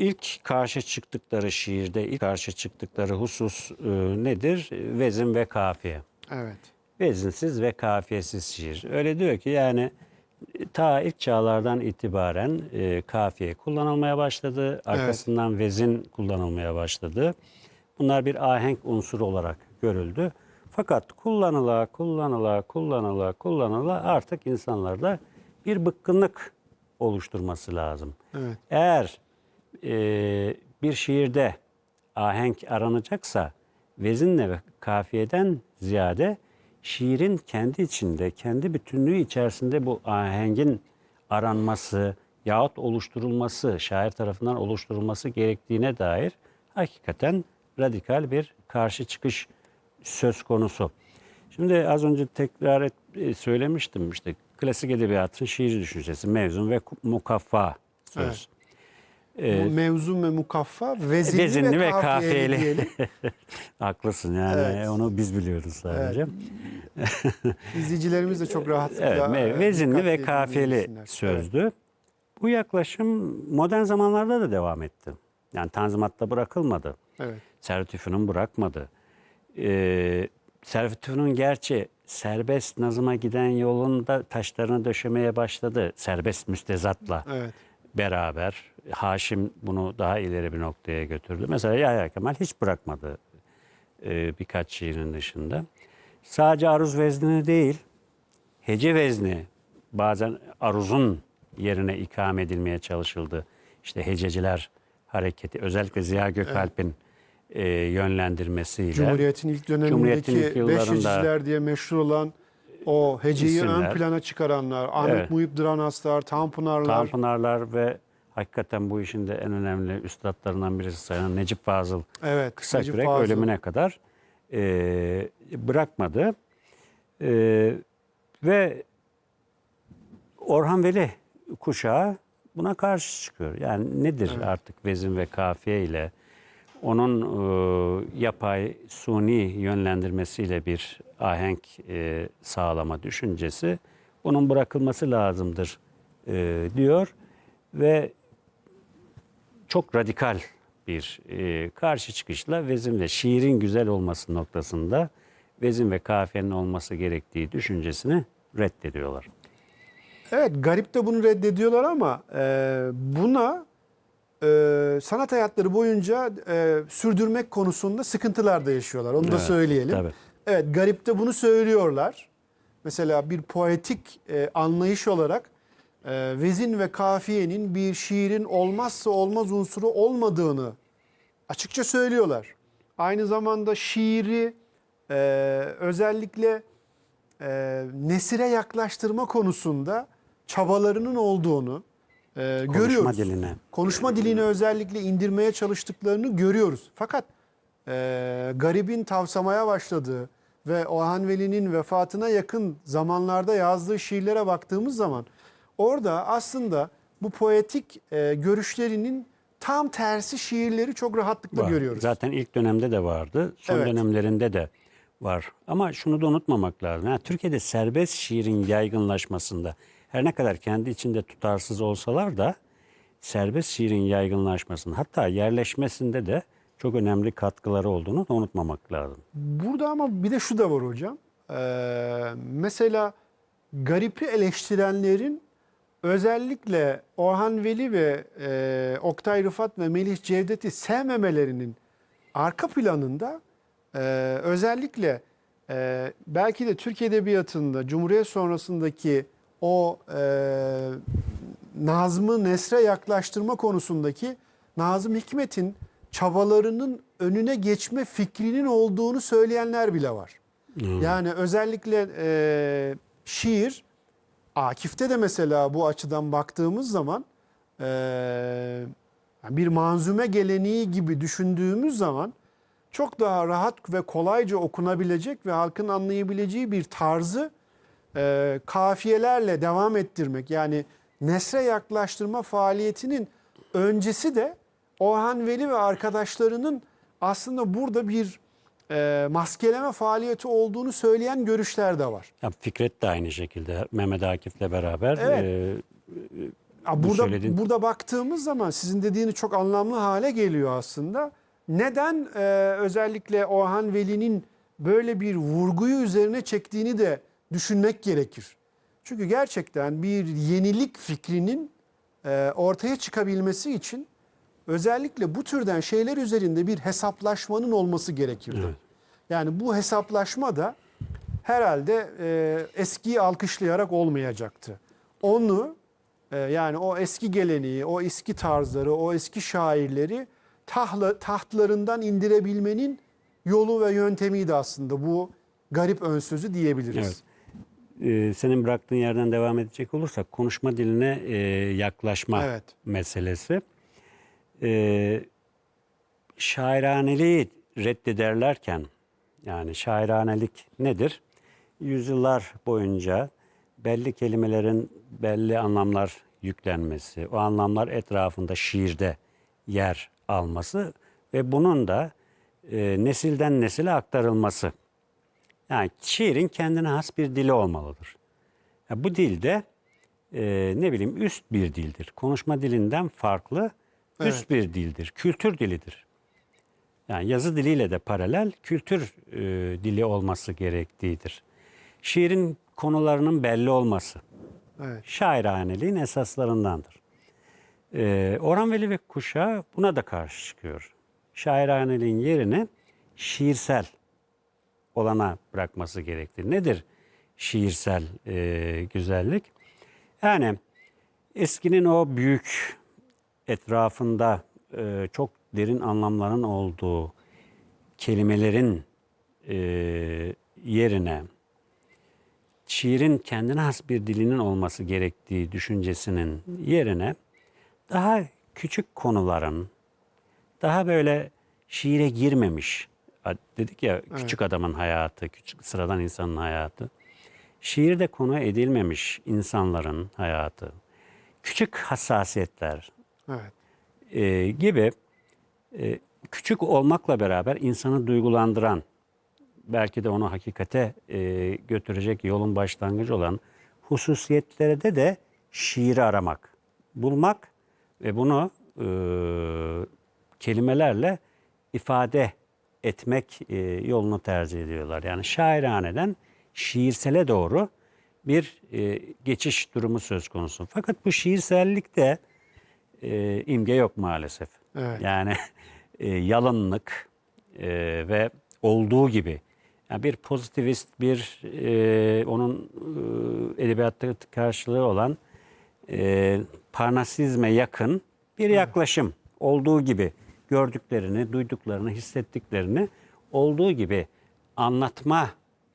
ilk karşı çıktıkları şiirde ilk karşı çıktıkları husus e, nedir? Vezin ve kafiye. Evet. Vezinsiz ve kafiyesiz şiir. Öyle diyor ki yani ta ilk çağlardan itibaren e, kafiye kullanılmaya başladı. Arkasından vezin kullanılmaya başladı. Bunlar bir ahenk unsuru olarak görüldü. Fakat kullanıla, kullanıla, kullanıla, kullanıla artık insanlarda bir bıkkınlık oluşturması lazım. Evet. Eğer e, bir şiirde ahenk aranacaksa vezinle ve kafiyeden ziyade şiirin kendi içinde, kendi bütünlüğü içerisinde bu ahengin aranması yahut oluşturulması, şair tarafından oluşturulması gerektiğine dair hakikaten radikal bir karşı çıkış söz konusu. Şimdi az önce tekrar et, e, söylemiştim işte klasik edebiyatın şiir düşüncesi mevzun ve mukaffa söz. Evet. Bu mevzum ve mukaffa vezinli, Ee, Vezinli ve, ve kafiyeli. Haklısın yani Evet. onu biz biliyoruz sadece. İzleyicilerimiz de çok rahatlıkla Evet, e, vezinli ve kafiyeli sözdü. Bu yaklaşım modern zamanlarda da devam etti. Yani Tanzimat'ta bırakılmadı. Evet. Servet Üfünün bırakmadı. Ee, Servet Üfünün gerçi serbest nazıma giden yolunda taşlarını döşemeye başladı. Serbest müstezatla Evet. Beraber. Haşim bunu daha ileri bir noktaya götürdü. Mesela Yahya Kemal hiç bırakmadı e, birkaç şiirin dışında. Sadece aruz veznini değil, hece vezni bazen aruzun yerine ikame edilmeye çalışıldı. İşte hececiler hareketi özellikle Ziya Gökalp'in e, yönlendirmesiyle. Cumhuriyet'in ilk dönemindeki Cumhuriyet'in ilk beş heciciler diye meşhur olan o heceyi İsimler. ön plana çıkaranlar, Ahmet Evet. Muhip Dranaslar, Tanpınarlar. Tanpınarlar ve hakikaten bu işin de en önemli üstadlarından birisi sayılan Necip Fazıl evet. kısa Necip kürek Fazıl. ölümüne kadar e, bırakmadı. E, ve Orhan Veli kuşağı buna karşı çıkıyor. Yani nedir artık vezin ve kafiye ile onun e, yapay suni yönlendirmesiyle bir ahenk e, sağlama düşüncesi onun bırakılması lazımdır e, diyor ve çok radikal bir e, karşı çıkışla vezin ve şiirin güzel olması noktasında vezin ve kafiyenin olması gerektiği düşüncesini reddediyorlar. Evet garip de bunu reddediyorlar ama e, buna sanat hayatları boyunca e, sürdürmek konusunda sıkıntılar da yaşıyorlar. Onu da Evet, söyleyelim. tabii. Evet garip de bunu söylüyorlar. Mesela bir poetik e, anlayış olarak e, vezin ve kafiyenin bir şiirin olmazsa olmaz unsuru olmadığını açıkça söylüyorlar. Aynı zamanda şiiri e, özellikle e, nesire yaklaştırma konusunda çabalarının olduğunu e, görüyoruz. diline. Konuşma dilini özellikle indirmeye çalıştıklarını görüyoruz. Fakat e, garibin tavsamaya başladığı ve Orhan Veli'nin vefatına yakın zamanlarda yazdığı şiirlere baktığımız zaman orada aslında bu poetik e, görüşlerinin tam tersi şiirleri çok rahatlıkla Var. görüyoruz. Zaten ilk dönemde de vardı. Son Evet. dönemlerinde de var. Ama şunu da unutmamak lazım. Yani Türkiye'de serbest şiirin yaygınlaşmasında her ne kadar kendi içinde tutarsız olsalar da serbest şiirin yaygınlaşmasında hatta yerleşmesinde de çok önemli katkıları olduğunu da unutmamak lazım. Burada ama bir de şu da var hocam. Ee, mesela garipi eleştirenlerin özellikle Orhan Veli ve e, Oktay Rıfat ve Melih Cevdet'i sevmemelerinin arka planında e, özellikle e, belki de Türk Edebiyatı'nda Cumhuriyet sonrasındaki o e, Nazım'ı nesre yaklaştırma konusundaki Nazım Hikmet'in çabalarının önüne geçme fikrinin olduğunu söyleyenler bile var. Yani özellikle e, şiir, Akif'te de mesela bu açıdan baktığımız zaman e, bir manzume geleneği gibi düşündüğümüz zaman çok daha rahat ve kolayca okunabilecek ve halkın anlayabileceği bir tarzı e, kafiyelerle devam ettirmek yani nesre yaklaştırma faaliyetinin öncesi de Orhan Veli ve arkadaşlarının aslında burada bir e, maskeleme faaliyeti olduğunu söyleyen görüşler de var. Ya Fikret de aynı şekilde Mehmet Akif'le beraber Evet. e, Ya bu burada söylediğin- burada baktığımız zaman sizin dediğiniz çok anlamlı hale geliyor aslında. Neden e, özellikle Orhan Veli'nin böyle bir vurguyu üzerine çektiğini de düşünmek gerekir. Çünkü gerçekten bir yenilik fikrinin e, ortaya çıkabilmesi için özellikle bu türden şeyler üzerinde bir hesaplaşmanın olması gerekirdi. Evet. Yani bu hesaplaşma da herhalde e, eskiyi alkışlayarak olmayacaktı. Onu e, yani o eski geleneği, o eski tarzları, o eski şairleri tahla, tahtlarından indirebilmenin yolu ve yöntemiydi aslında bu garip ön sözü diyebiliriz. Evet. Ee, senin bıraktığın yerden devam edecek olursak konuşma diline e, yaklaşma Evet. meselesi. Ee, şairaneliği reddederlerken yani şairanelik nedir? Yüzyıllar boyunca belli kelimelerin belli anlamlar yüklenmesi, o anlamlar etrafında şiirde yer alması ve bunun da e, nesilden nesile aktarılması. Yani şiirin kendine has bir dili olmalıdır. Ya bu dilde e, ne bileyim üst bir dildir. Konuşma dilinden farklı üst Evet. bir dildir. Kültür dilidir. Yani yazı diliyle de paralel kültür e, dili olması gerektiğidir. Şiirin konularının belli olması Evet. şairaneliğin esaslarındandır. Ee, Orhan Veli ve kuşağı buna da karşı çıkıyor. Şairaneliğin yerini şiirsel olana bırakması gerektir. Nedir şiirsel e, güzellik? Yani eskinin o büyük etrafında e, çok derin anlamların olduğu kelimelerin e, yerine şiirin kendine has bir dilinin olması gerektiği düşüncesinin yerine daha küçük konuların, daha böyle şiire girmemiş, dedik ya küçük adamın hayatı, küçük sıradan insanın hayatı, şiirde konu edilmemiş insanların hayatı, küçük hassasiyetler Evet. e, gibi e, küçük olmakla beraber insanı duygulandıran, belki de onu hakikate e, götürecek yolun başlangıcı olan hususiyetlerde de şiiri aramak, bulmak ve bunu e, kelimelerle ifade etmek e, yolunu tercih ediyorlar. Yani şairaneden şiirsele doğru bir e, geçiş durumu söz konusu. Fakat bu şiirsellikte e, imge yok maalesef. Evet. Yani e, yalınlık e, ve olduğu gibi yani bir pozitivist bir e, onun e, edebiyatta karşılığı olan e, parnasizme yakın bir yaklaşım olduğu gibi gördüklerini, duyduklarını, hissettiklerini olduğu gibi anlatma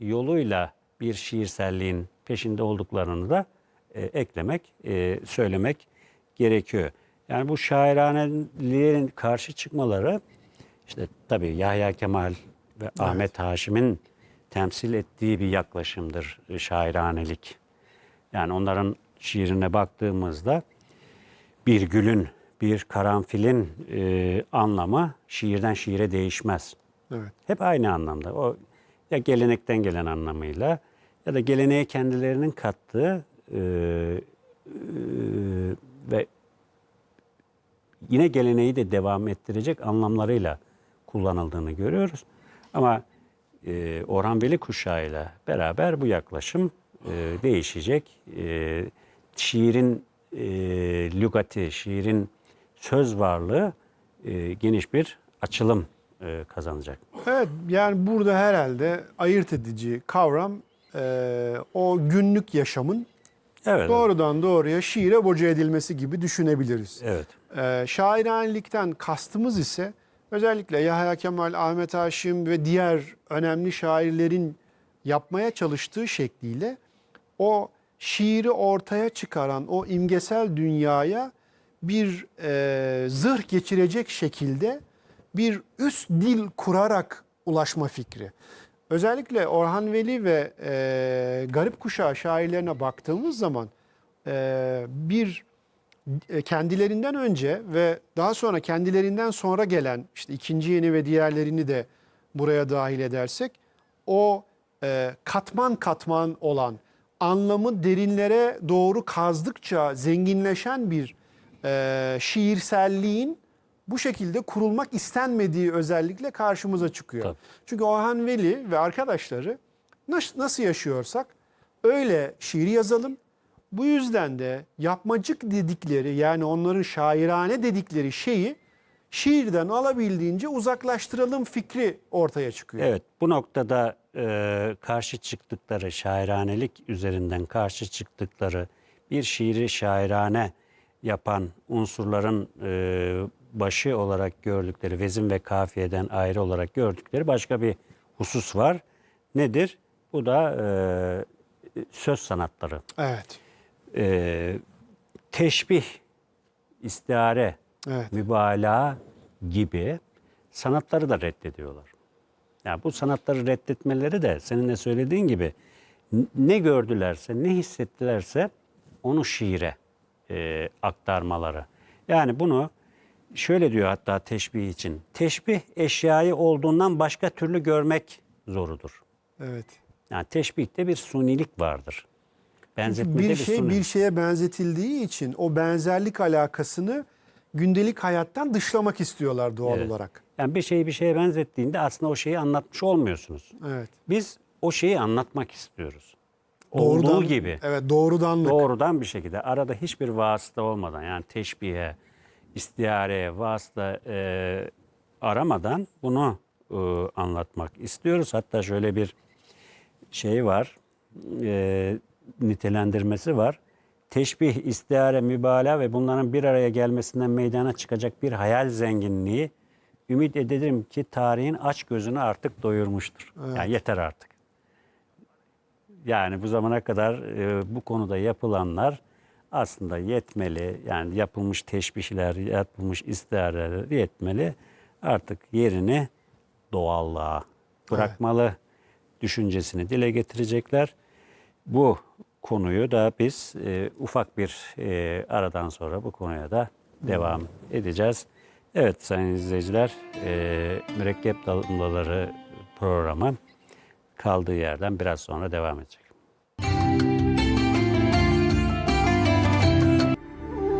yoluyla bir şiirselliğin peşinde olduklarını da e, eklemek, e, söylemek gerekiyor. Yani bu şairaneliğin karşı çıkmaları işte tabii Yahya Kemal ve Ahmet Haşim'in temsil ettiği bir yaklaşımdır e, şairanelik. Yani onların şiirine baktığımızda bir gülün, bir karanfilin e, anlamı şiirden şiire değişmez. Evet. Hep aynı anlamda. O ya gelenekten gelen anlamıyla ya da geleneğe kendilerinin kattığı e, e, ve yine geleneği de devam ettirecek anlamlarıyla kullanıldığını görüyoruz. Ama e, Orhan Veli kuşağıyla beraber bu yaklaşım e, değişecek. E, şiirin e, lügati, şiirin söz varlığı e, geniş bir açılım e, kazanacak. Evet yani burada herhalde ayırt edici kavram e, o günlük yaşamın Evet. doğrudan doğruya şiire boca edilmesi gibi düşünebiliriz. Evet. Ee, şairanilikten kastımız ise özellikle Yahya Kemal, Ahmet Haşim ve diğer önemli şairlerin yapmaya çalıştığı şekliyle o şiiri ortaya çıkaran o imgesel dünyaya bir e, zırh geçirecek şekilde bir üst dil kurarak ulaşma fikri. Özellikle Orhan Veli ve e, Garip Kuşağı şairlerine baktığımız zaman e, bir e, kendilerinden önce ve daha sonra kendilerinden sonra gelen işte ikinci yeni ve diğerlerini de buraya dahil edersek o e, katman katman olan anlamı derinlere doğru kazdıkça zenginleşen bir e, şiirselliğin bu şekilde kurulmak istenmediği özellikle karşımıza çıkıyor. Tabii. Çünkü Orhan Veli ve arkadaşları nas- nasıl yaşıyorsak öyle şiir yazalım. Bu yüzden de yapmacık dedikleri yani onların şairane dedikleri şeyi şiirden alabildiğince uzaklaştıralım fikri ortaya çıkıyor. Evet bu noktada e, karşı çıktıkları şairanelik üzerinden karşı çıktıkları bir şiiri şairane yapan unsurların e, başı olarak gördükleri vezin ve kafiyeden ayrı olarak gördükleri başka bir husus var. Nedir? Bu da e, söz sanatları. Evet. E, teşbih, istihare, Evet. mübalağa gibi sanatları da reddediyorlar. Yani bu sanatları reddetmeleri de senin de söylediğin gibi ne gördülerse, ne hissettilerse onu şiire e, aktarmaları. Yani bunu şöyle diyor hatta teşbih için. Teşbih eşyayı olduğundan başka türlü görmek zorudur. Evet. Yani teşbihte bir sunilik vardır. Benzetmede bir bir, şey sunilik. bir şeye benzetildiği için o benzerlik alakasını gündelik hayattan dışlamak istiyorlar doğal Evet. olarak. Yani bir şeyi bir şeye benzettiğinde aslında o şeyi anlatmış olmuyorsunuz. Evet. Biz o şeyi anlatmak istiyoruz. Doğrudan, Olduğu gibi. Evet, doğrudanlık. Doğrudan bir şekilde. Arada hiçbir vasıta olmadan yani teşbihe, istihareye, vasıta e, aramadan bunu e, anlatmak istiyoruz. Hatta şöyle bir şey var, e, nitelendirmesi var. Teşbih, istihare, mübalağa ve bunların bir araya gelmesinden meydana çıkacak bir hayal zenginliği ümit ederim ki tarihin aç gözünü artık doyurmuştur. Yani yeter artık. Yani bu zamana kadar e, bu konuda yapılanlar aslında yetmeli. Yani yapılmış teşbihler, yapılmış istihareler yetmeli. Artık yerini doğallığa bırakmalı düşüncesini dile getirecekler. Bu konuyu da biz e, ufak bir e, aradan sonra bu konuya da devam edeceğiz. Evet sayın izleyiciler, e, Mürekkep Damlaları programı kaldığı yerden biraz sonra devam edecek.